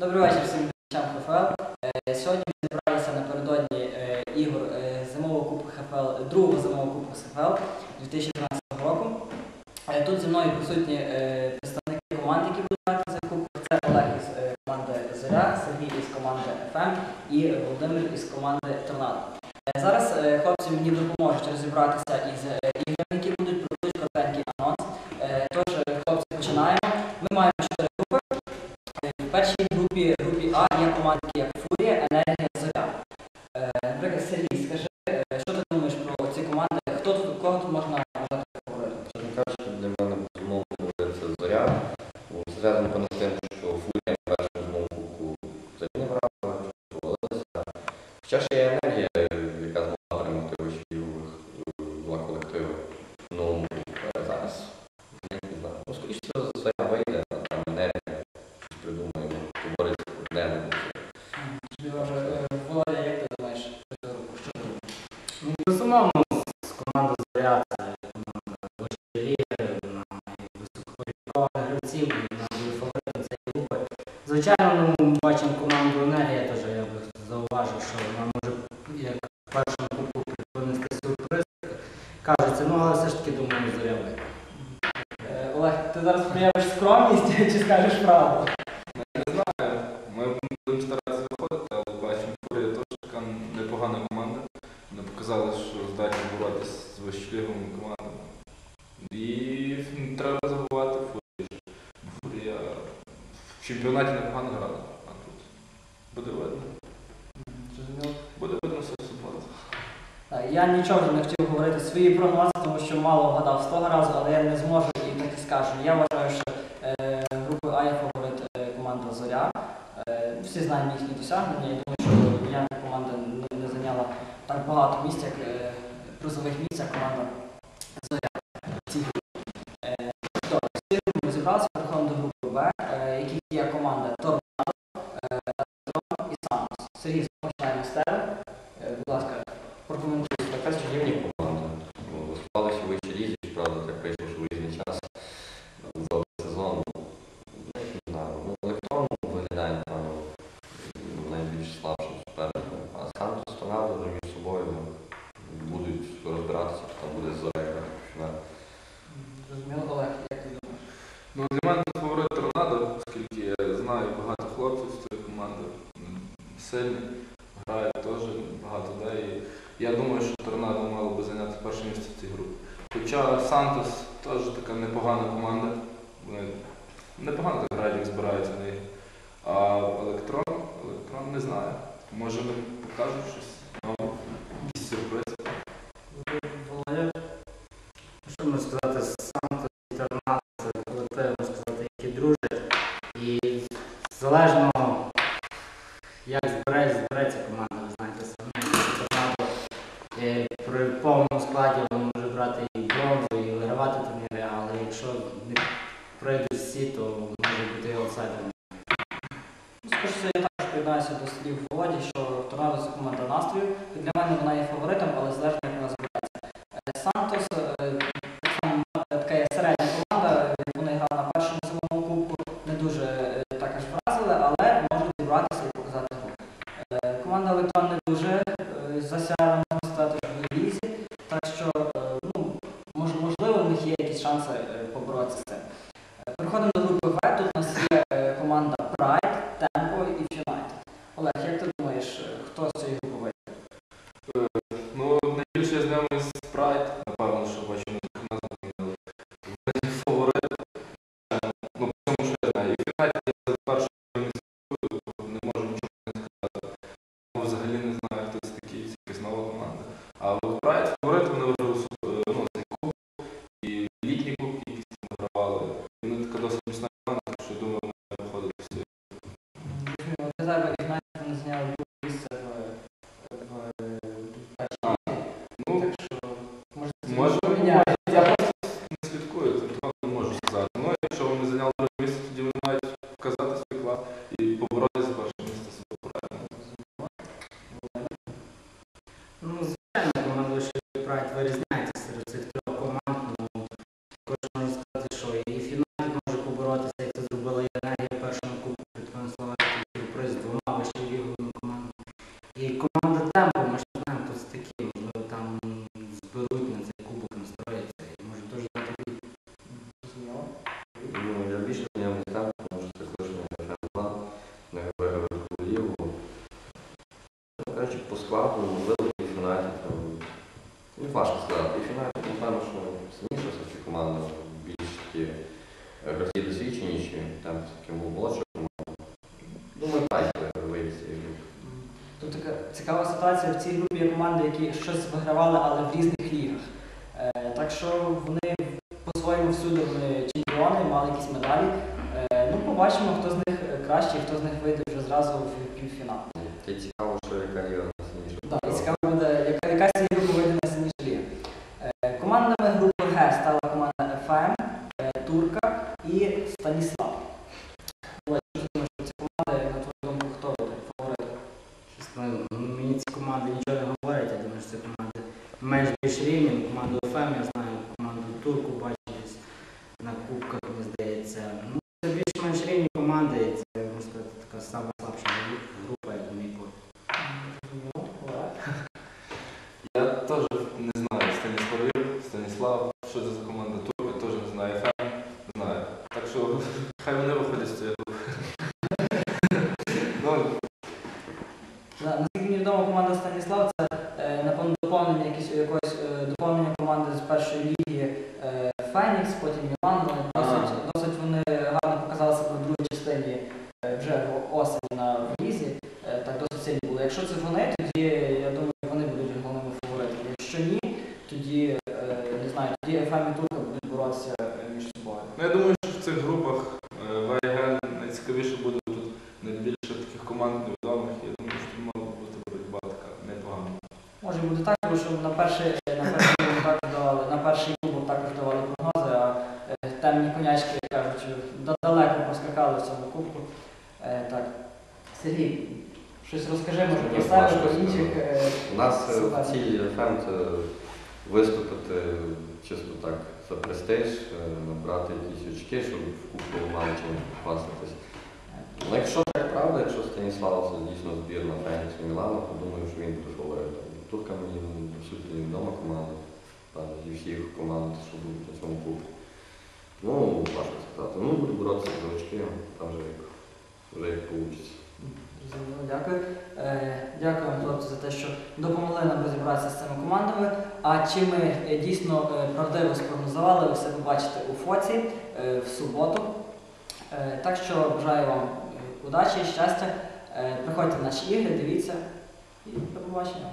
Добрий вечір всім глядачам ХФЛ. Е, Сьогодні ми зібралися напередодні е, ігор е, зимового кубку ХФЛ, другого зимового кубку ХФЛ 2013 року. Тут зі мною присутні представники команд, які будуть грати за кубок. Це Олег із команди Зоря, Сергій із команди ФМ і Володимир із команди Торнадо. Зараз хлопці мені допоможуть розібратися із іграми, які групі є команди, як Фурія, Енергія, Зоря. Е, Наприклад, Сергій, скажи, е, що ти думаєш про ці команди? Хто тут, кого тут можна вважати фаворитом? Чесно кажучи, для мене безумовно це зоря. Бо Зв'язано з тим, що фурія першому кубку взагалі не брала, що ще є енергія, як в першому кубку принести сюрприз. Кажеться, ну але все ж таки думаю, Зоря вийде. Е, Олег, ти зараз проявиш скромність чи скажеш правду? Не знаю. Ми будемо старатися виходити, але бачимо, Фурія непогана команда. Показали, що здатні боротися з вищоліговими командами. І треба забувати Фурію. Фурія в чемпіонаті непогано грала, а тут буде видно. Зрозуміло. Буде видно все в суботу. Так, Я нічого не хотів говорити свої прогнози, тому що мало вгадав з того разу, але я не зможу і так і скажу. Я вважаю, що е, групою А є фаворит е, команда Зоря. Е, всі знаємо їхні досягнення. Я думаю, що ніяка команда не, не зайняла так багато місць, як е, призових місць, як для мене фаворит Торнадо, оскільки я знаю багато хлопців з цієї команди. Сильні, грають теж багато де. І я думаю, що Торнадо мало би зайняти перше місце в цій групі. Хоча Сантос теж така непогана команда. Вони непогано так грають, як збираються на ігри. А електрон, електрон не знаю. Може вони покажуть щось нове, залежно, як збереться, збереться команда, ви знаєте, самі. Е, при повному складі вона може брати і бронзу, і вигравати турніри, але якщо не пройдуть всі, то може бути і Ну, Скажу, я також приєднаюся до слів Володі, що Торнадо це команда настрою. І для мене вона є фаворитом, але залежно як вона збирається. Е, Сантос е, так само, е, така є середня команда, е, вони грали на першому зимовому кубку, не дуже е, також вразили, але можуть зібратися і показати гру. Е, Команда Електрон не дуже е, засяяла, можна сказати, в лізі, так що е, ну, мож- можливо в них є якісь шанси е, поборотися з цим. Е, Переходимо до групи В. Тут у нас є е, команда Pride, Tempo і United. Олег, як ти думаєш, е, хто з цієї групи вийде? Ну, я з Прайд, Ну, звичайно, команду ще праць вирізняється серед цих трьох команд. Ну, Хочу сказати, що і фіналі може поборотися, як це зробила Євгенія в першому кубку під Конславацію сюрприз двома вищою ліговими командами. І команда темпу, масштаб тут такі, можливо, ну, там зберуть на цей кубок, настроїться. І може теж дати бій. Зрозуміло. Ну, я більше не в темпу, тому що це кожен грав план, не ліву. Ну, коротше, по складу, В цій групі є команди, які щось вигравали, але в різних лігах. Е, так що вони по-своєму всюди були чемпіони, мали якісь медалі. Е, ну, побачимо, хто з них кращий, хто з них вийде вже зразу в півфінал. Це цікаво, що яка ліга найсильніша. Так, і цікаво буде, яка, яка з цієї групи вийде найсильніша ліга. Е, командами групи Г стала команда ФМ, е, Турка і Станіслав. Ось, що ти думаєш про ці команди, на твою думку, хто буде фаворит? Чесно, ну, мені ці команди нічого не говорять, я думаю, що це команди менш більш рівні. Ну, Команду ФМ я знаю, команду Турку бачу десь на кубках, мені здається. Ну, це більш-менш рівні команди, і це, можна сказати, така сама слабша група, як на мій погляд. Ну, Олег. Я теж не знаю Станіславів, Станіслав, що це за команда Турка, теж не знаю, ФМ, не знаю. Так що хай вони виходять з цієї групи. Ну, Да, Наскільки мені відомо, команда Станіслав це е, напевно доповнення якісь якогось е, доповнення команди з першої ліги е, Фенікс, потім Мілан. Досить, досить вони гарно показали себе в другій частині е, вже осені на влізі. лізі. Е, так досить сильні були. Якщо це вони, тоді я думаю, вони будуть головними фаворитами. Якщо ні, тоді не знаю, тоді ФМ і Турка будуть боротися між собою. Ну, я думаю, що в цих групах е, ВГ найцікавіше буде тут найбільше таких команд невідомих. Я думаю, що тут мала бути боротьба така непогана. Може бути так, тому що на перший, на перший кубок також давали, на перший кубок також давали прогнози, а е, темні конячки, як кажуть, далеко проскакали в цьому кубку. Е, так. Сергій, щось розкажи, може, про себе, про інших. е, У нас е, в цій виступити чисто так за престиж, набрати якісь очки, щоб в кубку мали чим хвастатись. Ну, якщо це правда, якщо Станіслав це дійсно збірна Фенікс і Мілана, то думаю, що він буде фаворитом. Турка мені ну, по суті невідома команда, зі всіх команд, що будуть на цьому кубку. Ну, важко сказати. Ну, буду боротися за очки, там вже як, вже як вийде. Зрозуміло, Дякую. Е, Дякую вам, хлопці, за те, що допомогли нам розібратися з цими командами. А чи ми е, дійсно е, правдиво спрогнозували, ви все побачите у Фоці е, в суботу. Е, Так що бажаю вам е, удачі, щастя. Е, Приходьте на наші ігри, дивіться і до побачення.